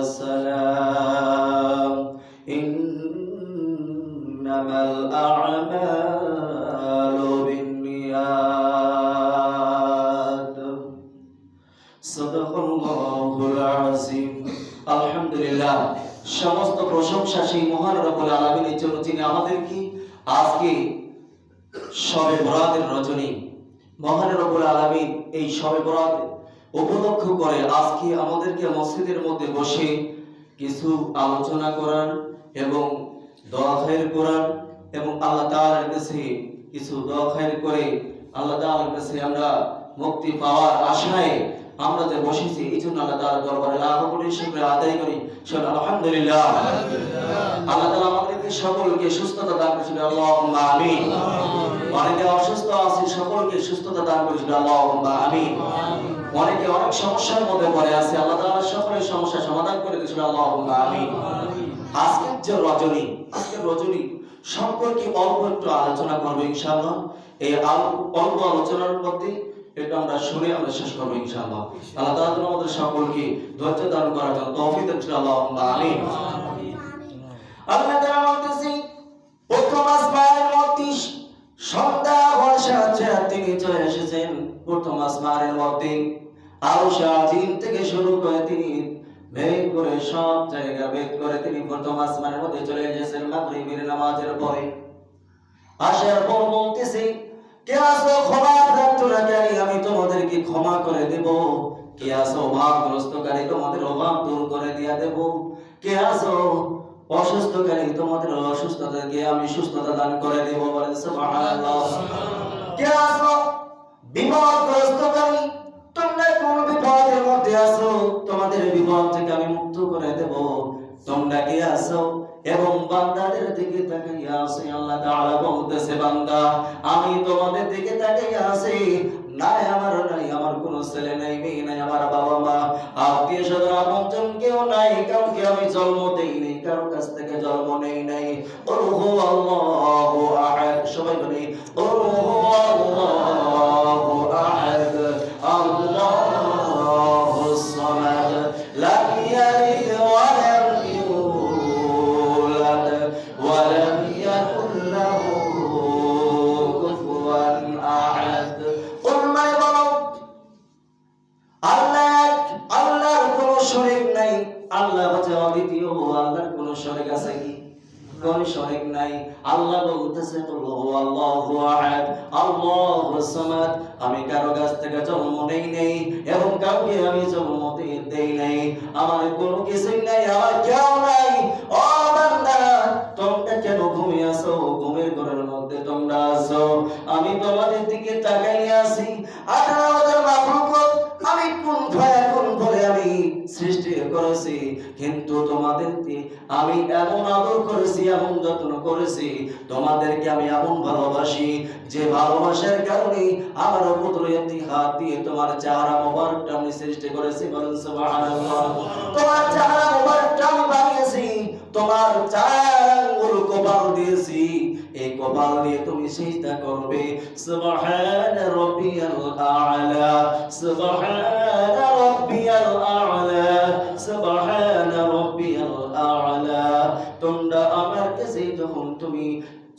والسلام. إنما الأعمال بالنيات. صدق الله العظيم الحمد لله সমস্ত প্রশংসা সেই মহান রবুল আলমিনের জন্য তিনি আমাদের কি? আজকে সবে বরাতের রজনী। মহান রবুল আলমিন এই সবে বরাতের উপলক্ষ করে আজকে আমাদেরকে মসজিদের মধ্যে বসে কিছু আলোচনা করার এবং দোয়া খায়ের করার এবং আল্লাহ তাআলার কাছে কিছু দোয়া খায়ের করে আল্লাহ তাআলার কাছে আমরা মুক্তি পাওয়ার আশায় আমরা যে বসেছি এই জন্য আল্লাহ তাআলার দরবারে লাখ কোটি শুকরিয়া আদায় করি। সব আলহামদুলিল্লাহ। আল্লাহ তাআলা আমাদেরকে সকলকে সুস্থতা দান করেছেন আল্লাহুম্মা আমিন। অনেকে অসুস্থ আছে সকলকে সুস্থতা দান করেছেন আল্লাহুম্মা আমিন। অনেকে অনেক সমস্যার মধ্যে পড়ে আছে। আল্লাহ তাআলা সকলের সমস্যা সমাধান করে দিয়েছেন। আল্লাহুম্মা আমিন। আজকের যে রজনী, আজকের রজনী সম্পর্কে অল্প একটু আলোচনা করব ইনশাআল্লাহ। এই অল্প আলোচনার মধ্যে এটা আমরা শুনে আমরা শেষ করব ইনশাআল্লাহ। আল্লাহ তাআলা আমাদের সকলকে ধৈর্য দান করার জন্য তৌফিক দেন আল্লাহুম্মা আমিন। আল্লাহ তাআলা বলতেছি, প্রথম আসমানের মধ্যে সন্ধ্যা হওয়ার সাথে তিনি চলে এসেছেন। প্রথম আসমানের মধ্যে। আরও আজিম থেকে শুরু করে তিনি ভেদ করে সব জায়গা ভেদ করে তিনি প্রথম আসমানের মধ্যে চলে এসেছেন মাগরিবের নামাজের পরে। আসার পর বলতেছি, কে আসো ক্ষমা প্রার্থনাকারী আমি তোমাদেরকে ক্ষমা করে দেব। কে আসো অভাবগ্রস্তকারী তোমাদের অভাব দূর করে দিয়া দেব। কে আসো অসুস্থকারী, তোমাদের অসুস্থতাকে আমি সুস্থতা দান করে দেব বলেন সুবহানাল্লাহ। কে আসো বিপদগ্রস্তকারী, তোমরা কোন বিপদের মধ্যে আছো, তোমাদের বিপদ থেকে আমি মুক্ত করে দেব। তোমরা কে আসো এবং বান্দাদের দিকে তাকাইয়া আছে, আল্লাহ তাআলা বলতেছে, বান্দা, আমি তোমাদের দিকে তাকাইয়া আছি। নাই আমার নাই, আমার কোন ছেলে নাই, মেয়ে নাই, আমার বাবা মা, আত্মীয় স্বজন, আপনজন কেউ নাই, কাউকে আমি জন্ম দেই নাই কারোর কাছ থেকে জন্ম নেই নাই। ওর হু আল্লাহু সবাই বলি ওর হু আল্লাহু। আমি কারও কাছ থেকে জন্ম নেই নেই এবং কাউকে আমি জন্ম দেই নাই। আমার কোনো কিছুই নাই, আমার কেউ নাই। ও বান্দা, তোমরা কেন ঘুমিয়ে আছো? ঘুমের ঘরের মধ্যে তোমরা আছো। আমি তোমাদের দিকে তাকাইয়া আছি। আঠারো করেছি, কিন্তু তোমাদেরকে আমি এমন আদর করেছি, এমন যত্ন করেছি, তোমাদেরকে আমি এমন ভালোবাসি যে ভালোবাসার কারণে আমার পুত্র একটি হাত দিয়ে তোমার চেহারা মোবারকটা আমি সৃষ্টি করেছি, বলেন তোমার চেহারা মোবারকটা আমি বানিয়েছি, তোমার চার আঙ্গুল কপাল দিয়েছি। এই কপাল দিয়ে তুমি সিজদা করবে। সুবহান রাব্বিয়াল আ'লা, সুবহান রাব্বিয়াল আ'লা, সুবহান রাব্বিয়াল আ'লা। তোমরা আমার কাছে যখন তুমি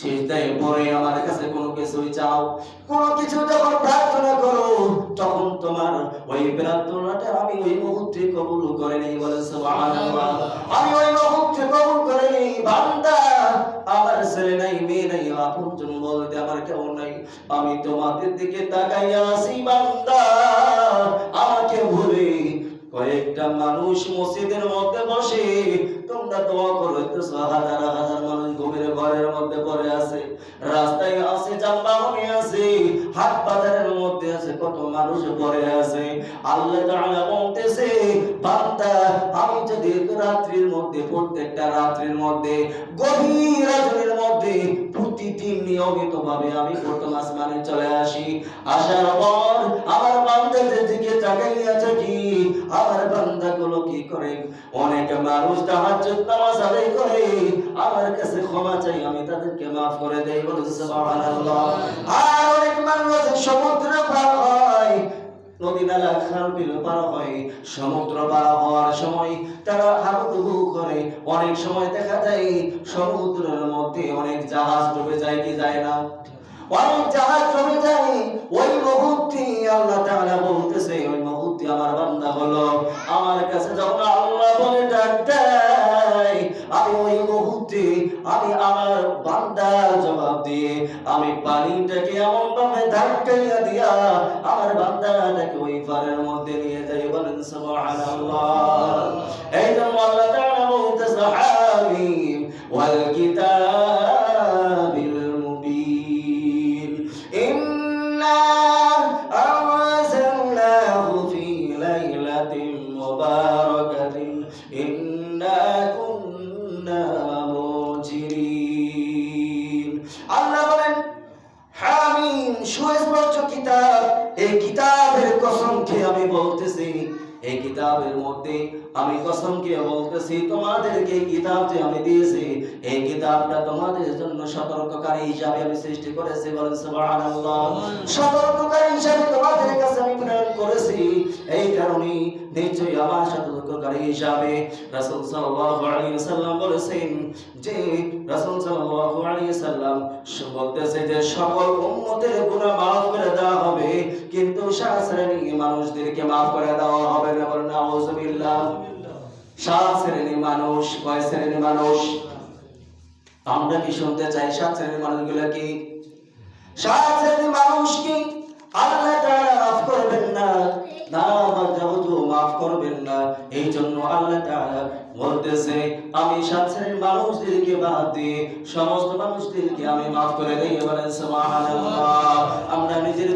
সিজদায় পড়ে আমার কাছে কোনো কিছুই চাও, কোনো কিছু যখন প্রার্থনা করো, তখন তোমার ওই প্রার্থনাটা আমি ওই মুহূর্তে কবুল করে নেই বলে সুবহানাল্লাহ। আমি ওই মুহূর্তে কবুল করে নেই বান্দা আমার ছেলে নাই, মেয়ে নাই আপনজন বলতে আমার কেউ নাই। আমি তোমাদের দিকে তাকাইয়া আসি বান্দা। আমাকে ভুলে কয়েকটা মানুষ মসজিদের মধ্যে বসে তোমরা দোয়া করতেছ হাজার হাজার মানুষ ঘুমের ঘরের মধ্যে পড়ে আছে। রাস্তায় আছে, যানবাহনে আছে, হাট বাজারের মধ্যে আছে, কত মানুষ পড়ে আছে। আল্লাহ তাআলা বলতেছে, বান্দা, আমি যদি রাত্রির মধ্যে, প্রত্যেকটা রাত্রির মধ্যে, গভীর রাত্রির মধ্যে, প্রতিদিন নিয়মিত ভাবে আমি প্রথম আসমানে চলে আসি। আসার পর আমার বান্দাদের দিকে তাকাইয়া থাকি। আমার বান্দাগুলো কি করে? অনেক মানুষ তাহাজ্জুদ অনেক সমুদ্র পার হওয়ার সময় তারা করে, অনেক সময় দেখা যায় সমুদ্রের মধ্যে অনেক জাহাজ ডুবে যায় কি যায় না? অনেক জাহাজ ডুবে যায়, ওই মুহূর্তে আল্লাহ বলতেছে, ওই মুহূর্তে আমার বান্দা হলো, আমার কাছে যখন আল্লাহ বলে ডাক দেয় আমি ওই মুহূর্তে আমি আমার বান্দার জবাব দিয়ে আমি পানিটাকে এমন ভাবে ধাক্কাইয়া দিয়া আমার বান্দাটাকে ওই পারের মধ্যে নিয়ে যাই। বলেন, সুবহানাল্লাহ। এই জন্য আল্লাহ তাআলা বলতেছে হামিম, ওয়াল কিতাবিল এই কিতাবের মধ্যে আমি কসম খেয়ে বলতেছি তোমাদেরকে এই কিতাব যে আমি দিয়েছি। এই কিতাবটা তোমাদের জন্য সতর্ককারী হিসাবে আমি সৃষ্টি করেছি বলেন সুবহানাল্লাহ। সতর্ককারী হিসাবে তোমাদের কাছে আমি প্রেরণ করেছি। এই কারণে বলেছেন যে বলতেছে যে, সকল করে দেওয়া হবে, কিন্তু মানুষদেরকে maaf করে দেওয়া হবে না। বলেন শ্রেণির মানুষ, কয় শ্রেণির মানুষ? আমরা কি শুনতে চাই? সাত শ্রেণির মানুষগুলো কি? সাত শ্রেণির মানুষ কি? আল্লাহ তাআলা মাফ করবেন না। না যাবতীয় মাফ করবেন না এই জন্য আল্লাহ তাআলা বলতেছে আমি সাত শ্রেণীর মানুষদেরকে বাদ দিয়ে সমস্ত মানুষদেরকে আমি মাফ করে দেই বলেন সুবহানাল্লাহ আমরা নিজের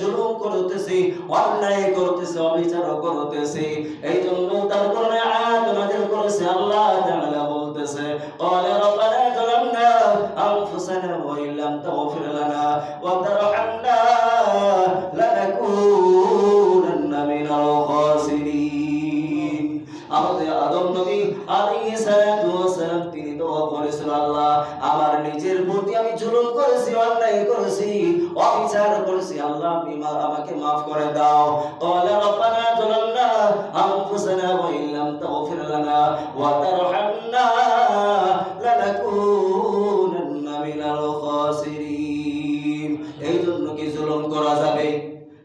জুলুম করতেছি অন্যায় করতেছি অবিচার করতেছি এই জন্য তার কারণে আয়াত নাযিল করেছে আল্লাহ তাআলা বলতেছে قال ربنا ظلمنا أنفسنا وإن لم تغفر لنا وترحمنا খাসিরিন আমাদের আদম নবী আলাইহিস সালাতু তিনি দোয়া করেছিল আল্লাহ, আমার নিজের প্রতি আমি জুলুম করেছি, অন্যায় করেছি, অবিচার করেছি, আল্লাহ, আপনি আমাকে মাফ করে দাও। ক্বালা রাব্বানা যালামনা আনফুসানা ওয়া ইল্লাম তাগফির লানা ওয়া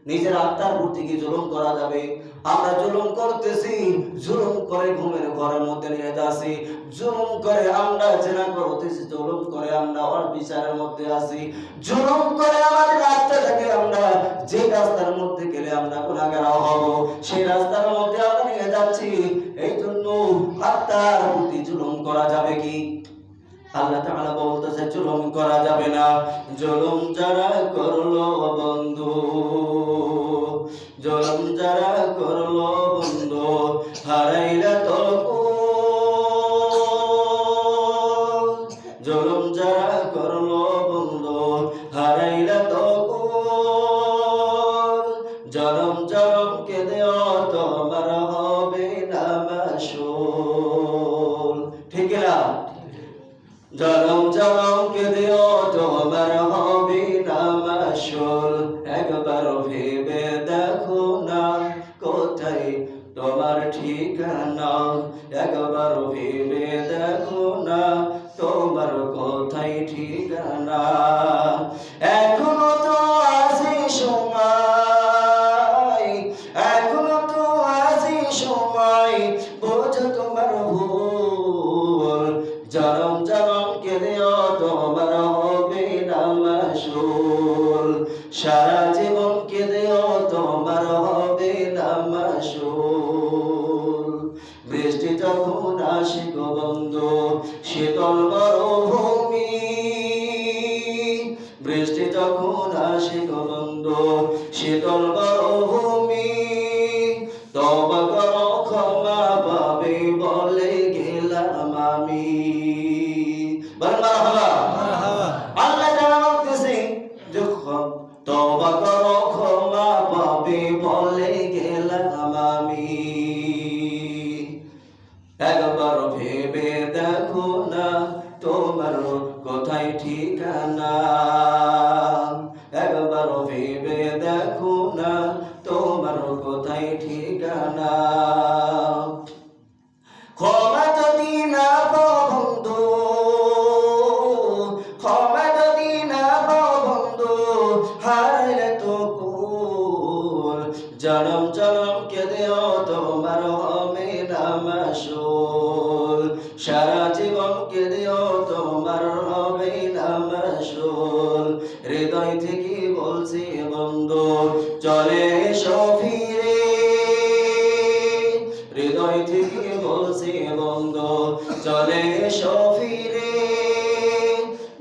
নিজের আত্মার প্রতি কি জুলুম করা যাবে? আমরা জুলুম করতেছি, জুলুম করে ঘুমের ঘরের মধ্যে নিয়ে যাচ্ছি, জুলুম করে আমরা জেনা করতেছি, জুলুম করে আমরা ওর বিচারের মধ্যে আছি। জুলুম করে আমাদের রাস্তাটাকে আমরা যে রাস্তার মধ্যে গেলে আমরা গুণাগার হব, সেই রাস্তার মধ্যে আমরা নিয়ে যাচ্ছি। এই জন্য আত্মার প্রতি জুলুম করা যাবে কি? আল্লাহ তাআলা বলতেছে, জুলুম করা যাবে না। জুলুম যারা করল বন্ধু যারা করল বন্ধু। জুলুম যারা করল বন্ধু। জলম জলম কেঁদেও তোমার হবে না মাসুল ঠিক না জলম জলম কেঁদেও তোমার হবে না মাসুল একবার ভেবে দেখো কোথায়? তোমার ঠিকানা একবার ভেবে দেখো না। তোমার কোথায় ঠিকানা? এখনও তো আছে সময়, এখনও তো আছে সময়। বোঝো তোমার ভুল জনম জনম কেঁদেও তোমার হবে না সারা জীবন কেঁদেও তোমার যখন আসে গো বন্ধু শীতল মরুভূমি। বৃষ্টি তখন আসে গো বন্ধু শীতল মরুভূমি।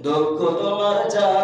দুঃখ তোমার চারো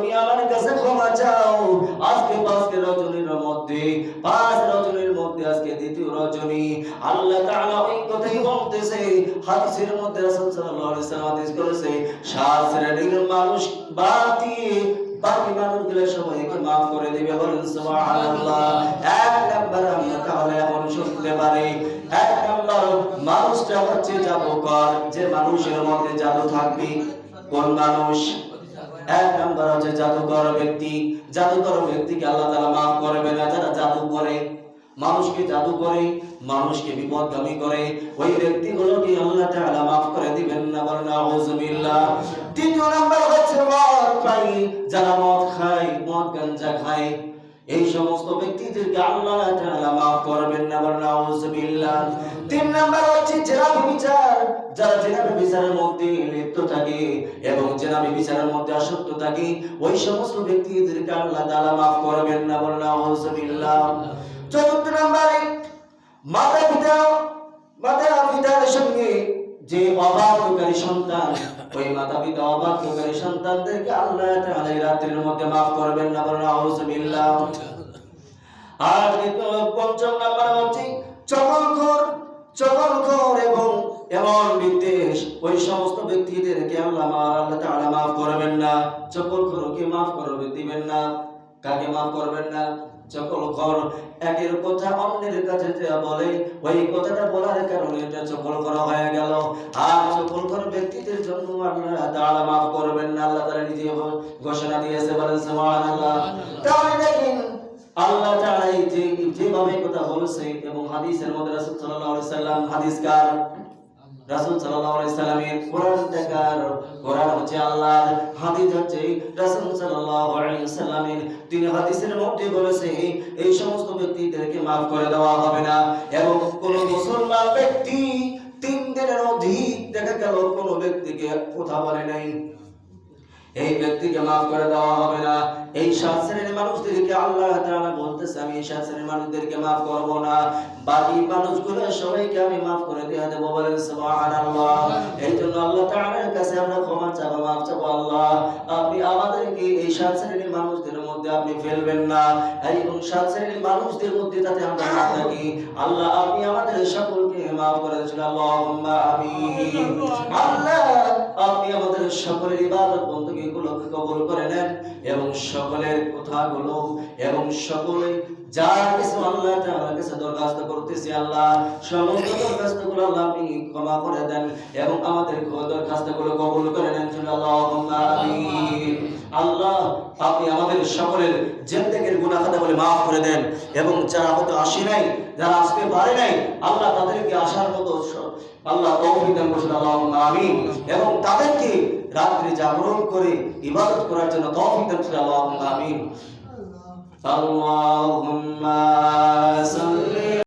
তুমি আমার কাছে ক্ষমা চাও। আজকে পাঁচকে রজনীর মধ্যে, পাঁচ রজনীর মধ্যে আজকে দ্বিতীয় রজনী। আল্লাহ তাআলা ওই কথাই বলতেছে, হাদিসের মধ্যে রাসূল সাল্লাল্লাহু আলাইহি ওয়াসাল্লাম হাদিস করেছে, সাত শ্রেণির মানুষ বাতি, বাকি মানুষগুলো সবাইকে মাফ করে দিবে, বলেন সুবহানাল্লাহ। এক নাম্বার আমরা তাহলে এখন শুনতে পারি, এক নাম্বার মানুষটা হচ্ছে জাদুকর, যে মানুষের মধ্যে জাদু থাকবে। কোন মানুষ? এক নাম্বার হচ্ছে জাদুকর ব্যক্তি। জাদুকর ব্যক্তিকে আল্লাহ তাআলা মাফ করবে না, যারা জাদু করে। মানুষকে জাদু করে, মানুষকে বিপদগামী করে। ওই ব্যক্তিগুলোকে আল্লাহ তাআলা মাফ করে দিবেন না বলেন আউযুবিল্লাহ তৃতীয় নাম্বার হচ্ছে মদ খাই। যারা মদ খায়, মদ গাঞ্জা খায় এই সমস্ত ব্যক্তিদেরকে আল্লাহ তাআলা মাফ করবেন না, বলেন আউযুবিল্লাহ তিন নাম্বার হচ্ছে জেনা বিচার। যারা জেনা বিচারের মধ্যে লিপ্ত থাকে এবং জেনা বিচারের মধ্যে আসক্ত থাকে, ওই সমস্ত ব্যক্তিদেরকে আল্লাহ তাআলা মাফ করবেন না, বলেন আউযুবিল্লাহ চতুর্থ নাম্বারে মাতা পিতা মাতা পিতার সঙ্গে যে অবাধ্যকারী সন্তান ওই মাতা পিতা অবাধ্যকারী সন্তানদেরকে আল্লাহ তাআলা এই রাত্রির মধ্যে মাফ করবেন না বলেন আউযুবিল্লাহ আর পঞ্চম নাম্বার হচ্ছে এবং এমন বিদ্বেষ ওই সমস্ত ব্যক্তিদেরকে আল্লাহ আল্লাহ তাআলা করবেন না। করবে, দিবেন না। কাকে মাফ করবেন না? চকল কর একের কথা অন্যের কাছে যে বলে, ওই কথাটা বলার কারণে এটা চকল করা হয়ে গেল। আর চকল কর ব্যক্তিদের জন্য আল্লাহ তাআলা মাফ করবেন না, আল্লাহ তাআলা নিজে ঘোষণা দিয়েছে বলেন, সুবহানাল্লাহ। তাহলে দেখেন, আল্লাহ তাআলা যে যেভাবে কথা বলেছে এবং হাদিসের মধ্যে রাসূল সাল্লাল্লাহু আলাইহি সাল্লাম হাদিসকার রাসূল সাল্লাল্লাহু সাল্লামের কোরআন দেখার কোরআন হচ্ছে আল্লাহর হাদিস হচ্ছে রাসূল সাল্লাল্লাহু সাল্লামের তিনি হাদিসের মধ্যে বলেছে, এই সমস্ত ব্যক্তিদেরকে মাফ করে দেওয়া হবে না। এবং কোন মুসলমান ব্যক্তি তিন দিনের অধিক দেখা গেল কোনো ব্যক্তিকে কথা বলে নাই। এই ব্যক্তিকে মাফ করে দেওয়া হবে না। এই সাত শ্রেণির মানুষদেরকে আল্লাহ তাআলা বলতেছে আমি এই সাত শ্রেণির মানুষদেরকে মাফ করব না। বাকি মানুষগুলো সবাইকে আমি মাফ করে দেয়া দেবো। বলেন সুবহানাল্লাহ। এই জন্য আল্লাহ তাআলার কাছে আমরা ক্ষমা চাবো মাফ চাবো আল্লাহ। আপনি আমাদেরকে এই সাত শ্রেণির মানুষদের মধ্যে আপনি ফেলবেন না। এবং সাত শ্রেণির মানুষদের মধ্যে যাতে আমরা না থাকি আল্লাহ আপনি আমাদের সকলকে মাফ করে দিয়েছেন। আল্লাহুম্মা আমিন। আল্লাহ আপনি আমাদের সকলের ইবাদত বন্ধুকে কবুল করে নেন এবং সকলের কথাগুলো এবং সকলে যা কিছু আল্লাহ তাআলার কাছে দরখাস্ত করতেছি আল্লাহ, সমস্ত দরখাস্তগুলো আল্লাহ আপনি ক্ষমা করে দেন এবং আমাদের দরখাস্তগুলো কবুল করে নেন আল্লাহুম্মা আল্লাহ, আপনি আমাদের সকলের জিন্দেগির গুনাহ বলে মাফ করে দেন এবং যারা হয়তো আসে নাই, যারা আসতে পারে নাই, আল্লাহ তাদেরকে আসার মতো আল্লাহ তৌফিক দান করুন আল্লাহুম্মা আমিন। এবং তাদেরকে রাত্রি জাগরণ করে ইবাদত করার জন্য তৌফিক দান করুন আল্লাহুম্মা আমিন। সাল্লি